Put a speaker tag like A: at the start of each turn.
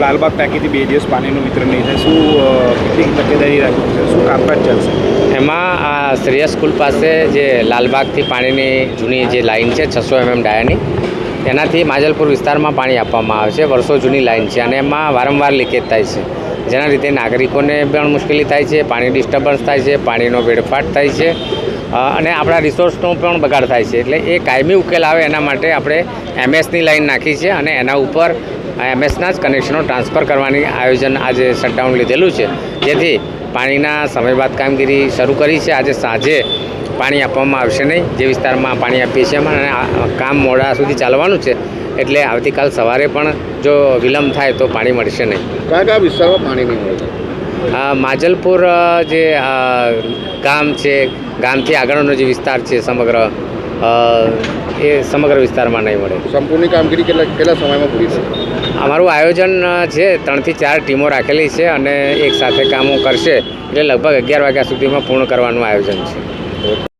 A: લાલબાગ ટાંકીથી બે દિવસ પાણીનું વિતરણ નહીં થાય. શું કેટલી તકેદારી રાખવી છે? શું કામકાજ ચાલશે?
B: એમાં આ શ્રેયસ સ્કૂલ પાસે જે લાલબાગથી પાણીની જૂની જે લાઈન છે, છસો એમએમ ડાયાની, એનાથી માજલપુર વિસ્તારમાં પાણી આપવામાં આવે છે. વર્ષો જૂની લાઇન છે અને એમાં વારંવાર લીકેજ થાય છે. જેના લીધે નાગરિકોને પણ મુશ્કેલી થાય છે પાણી ડિસ્ટર્બન્સ થાય છે, પાણીનો વેડફાટ થાય છે. અને આપણા રિસોર્સનો પણ બગાડ થાય છે. એટલે એ કાયમી ઉકેલ આવે એના માટે આપણે એમએસની લાઈન નાખી છે અને એના ઉપર એમએસના જ કનેક્શનો ટ્રાન્સફર કરવાની આયોજન આજે શટડાઉન લીધેલું છે. જેથી પાણીના સમય બાદ કામગીરી શરૂ કરી છે. આજે સાંજે પાણી આપવામાં આવશે નહીં. જે વિસ્તારમાં પાણી આપીએ છીએ અને કામ મોડા સુધી ચાલવાનું છે. એટલે આવતીકાલ સવારે પણ જો વિલંબ થાય તો પાણી મળશે નહીં.
C: કયા કયા વિસ્તારમાં પાણી નહીં મળે?
B: માજલપુર જે ગામ છે ગામથી આગળનો જે વિસ્તાર છે સમગ્ર એ સમગ્ર વિસ્તારમાં નહીં મળે.
C: સંપૂર્ણ કામગીરી કેટલા કેટલા સમયમાં પૂરી થશે?
B: અમારું આયોજન છે ત્રણથી ચાર ટીમો રાખેલી છે અને એક સાથે કામો કરશે એટલે લગભગ અગિયાર વાગ્યા સુધીમાં પૂર્ણ કરવાનું આયોજન છે.